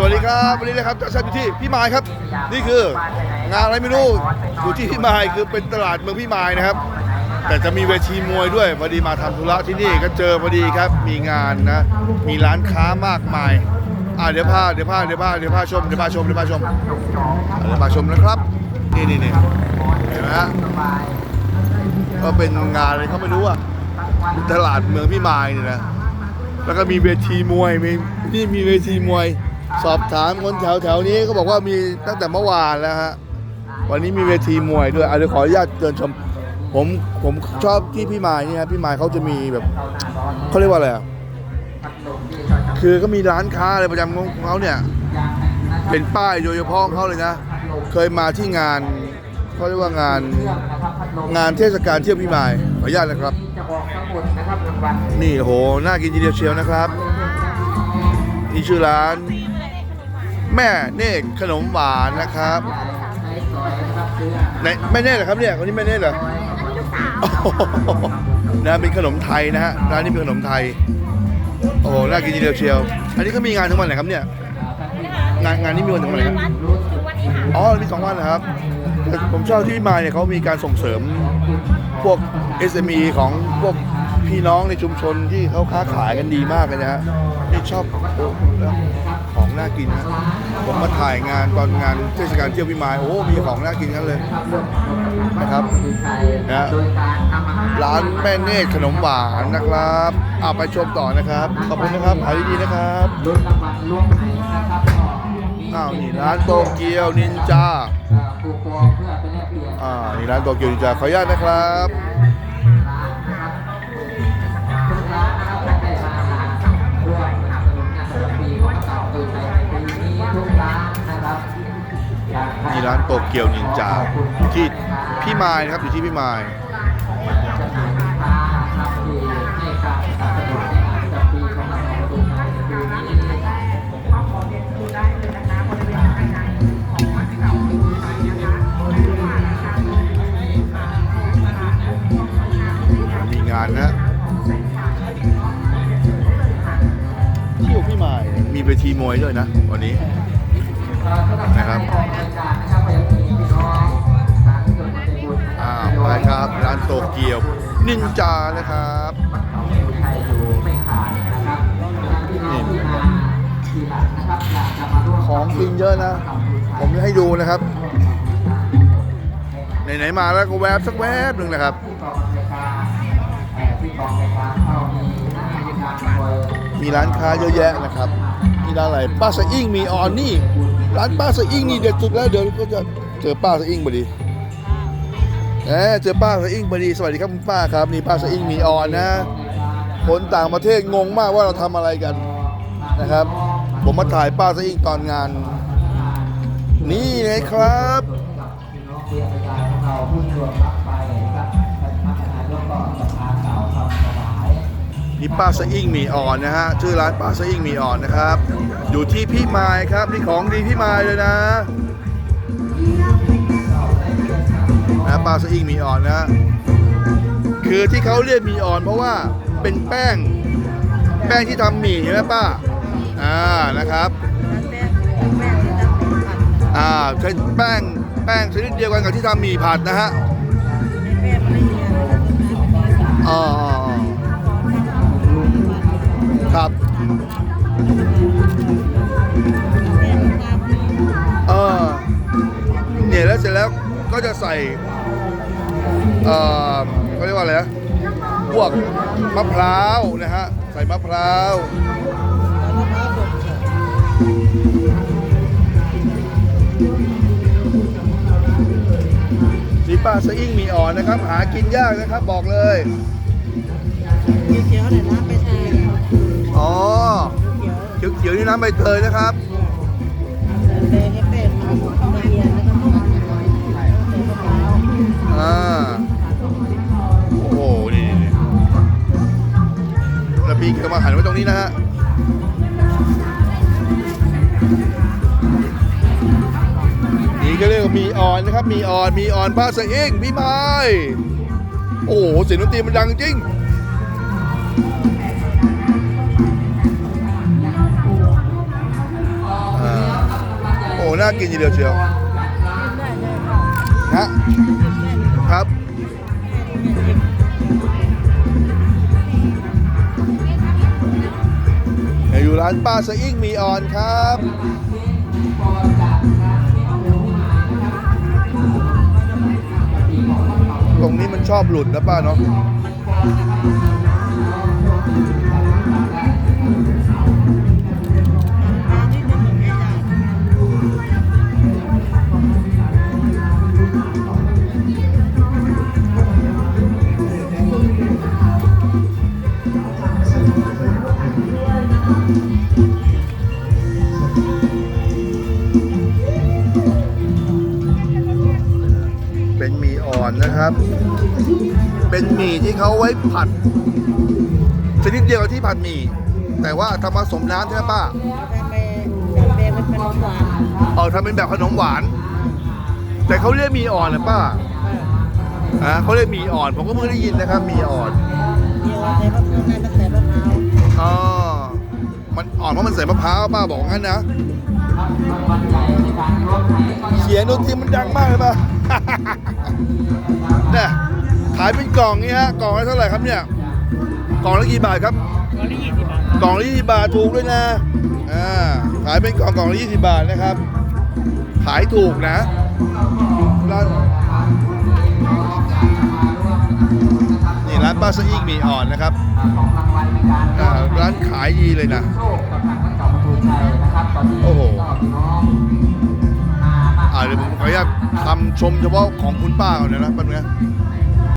สวัสดีครับวันนี้นะครับจะชันอยู่ที่พี่มายครับ นี่คืองานอะไรไม่รู้อยู่ที่พี่มายคือเป็นตลาดเมืองพี่มายนะครับ แต่จะมีเวทีมวยด้วยพอดีมาทำธุระที่นี่ก็เจอพอดีครับ มีงานนะมีร้านค้ามากมายอ่าเดี๋ยวพาเดี๋ยวพาเดี๋ยวพาเดี๋ยวพาชมเดี๋ยวพาชมเดี๋ยวพาชมเดี๋ยวพาชมนะครับนี่นี่นี่เห็นไหมฮะก็เป็นงานอะไรเขาไม่รู้อะตลาดเมืองพี่มายเนี่ยนะแล้วก็มีเวทีมวยมีนี่มีเวทีมวย สอบถามคนแถวแถวๆนี้ก็บอกว่ามีตั้งแต่เมื่อวานแล้วฮะวันนี้มีเวทีมวยด้วยอะเดี๋ยวขออนุญาตเดินชม ผมผมชอบที่พี่มายนี่ครับพี่มายเขาจะมีแบบเขาเรียกว่าอะไรอะคือก็มีร้านค้าอะไรประจำของเขาเนี่ย เป็นป้ายโดยเฉพาะเขาเลยนะ เคยมาที่งานเขาเรียกว่างานงานเทศกาลเที่ยวพี่มายขออนุญาตนะครับจะออกสมุดนะครับนี่โหน่ากินทีเดียวเชียวนะครับ นี่ชื่อร้าน แม่เนกขนมหวานนะครับในซอยนะครับซื้อไหนแม่เนกเหรอครับเนี่ยคนนี้แม่เนกเหรอโอ้โหนะเป็นขนมไทยนะฮะร้านนี้เป็นขนมไทย โอ้โหน่ากินทีเดียวเชียว อันนี้ก็มีงานถึงวันไหนครับเนี่ย งานงานนี้มีวันถึงวันไหนครับวัดถึงวันนี้ค่ะอ๋อมีสองวันนะครับแต่ผมชอบที่มาเนี่ยเขามีการส่งเสริมพวก SME ของพวกพี่น้องในชุมชนที่เขาค้าขายกันดีมากเลยนะฮะนี่ชอบ กินนะผมมาถ่ายงานตอนงานเทศกาลเที่ยวพิมายโอ้มีของน่ากินกันเลยนะครับนะร้านแม่เนตรขนมหวานนะครับเอาไปชมต่อนะครับ ขอบคุณนะครับขายดีๆนะครับอ้าวนี่ร้านโตเกียวนินจาอ่อคูปองเพื่อไปแลกเปลี่ยนอ่านี่ร้านโตเกียวนินจาขออนุญาตนะครับ โตเกียวนินจาที่พี่มายนะครับอยู่ที่พี่มายมีลูกค้านะที่ให้การสนับสนุนในงานประจำปีของเราตื่นะเที่ยวพี่มายมีเวทีมวยด้วยนะ วันนี้นะครับ เกียวนินจานะครับของกินเยอะนะ ผมจะให้ดูนะครับไหนๆมาแล้วก็แวบสักแวบหนึ่งนะครับมีร้านค้าเยอะแยะนะครับมีร้านอะไรป้าสะอิ่งมีออนนี่ ร้านป้าสะอิ่งนี่เด็ดสุดแล้วเดี๋ยวก็จะเจอป้าสะอิ่งพอดี เออเจอป้าสะอิงพอดีสวัสดีครับคุณป้าครับนี่ป้าสะอิงมีออนนะ คนต่างประเทศงงมากว่าเราทำอะไรกันนะครับ ผมมาถ่ายป้าสะอิงตอนงาน นี่เลยครับนี่ป้าสะอิ่งหมีอ่อนนะฮะชื่อร้านป้าสะอิ่งหมีอ่อนนะครับ อยู่ที่พี่มายครับนี่ของดีพี่มายเลยนะ นะป้าสะอิ่งมีอ่อนนะคือที่เขาเรียกมีอ่อน เพราะว่าเป็นแป้ง แป้งที่ทำหมี่ใช่ไหมป้าอ่านะครับอ่าใช้แป้งแป้งชนิดเดียวกันกับที่ทำหมี่ผัดนะฮะอ๋ออ๋ออ๋อครับเออเนี่ยแล้วเสร็จแล้วก็จะใส่ เอ่อเขาเรียกว่าอะไรนะพวกมะพร้าวนะฮะใส่มะพร้าวสีป้าสะอิ่งมีอ่อนนะครับ หากินยากนะครับบอกเลยเขียวๆหน่อยนะไปทานอ๋อเขียวเขียวๆนี่น้ำใบเตยนะครับๆเลยให้เป็นละเอียดแล้วก็ อ่าโอ้โหนี่นี่นี่แล้วพี่ก็มาหันไว้ตรงนี้นะฮะนี่ก็เรียกว่ามีออนนะครับ มีออน มีออนพาสะเองพี่ไม้โอ้โหเสียงดนตรีมันดังจริงอ่าน่ากินทีเดียวเชียวได้เลยค่ะฮะ อยู่ร้านป้าสะอิ่งมีออนครับตรงนี้มันชอบหลุดนะป้าเนาะ เป็นหมี่อ่อนนะครับ เป็นหมี่ที่เขาไว้ผัดชนิดเดียวกับที่ผัดหมี่แต่ว่าทำผสมน้ำใช่ไหมป้าทำไปแบบแบงเป็นขนมหวานเอาทำเป็นแบบขนมหวาน แต่เขาเรียกหมี่อ่อนนะป้าเอออ่าเขาเรียกหมี่อ่อน ผมก็เพิ่งได้ยินนะครับหมี่อ่อนเดียวใส่มะพร้าวนั่นก็ใส่มะพร้าวอ๋อมันอ่อนเพราะมันใส่มะพร้าวป้าบอกงั้นนะเสียงดนตรีมันดังมากเลยป่ะ เนี่ยขายเป็นกล่องนี่ฮะกล่องละเท่าไหร่ครับเนี่ยกล่องละกี่บาทครับกล่องละยี่สิบบาทถูกด้วยนะอ่าขายเป็นกล่องกล่องละยี่สิบบาทนะครับ ขายถูกนะร้านนี่ร้านป้าสะอีกหมีอ่อนนะครับร้านขายดีเลยนะโอ้โห เดี๋ยวผมขออนุญาตคำชมเฉพาะของคุณป้าก่อนนะนะแป๊บนึงนะ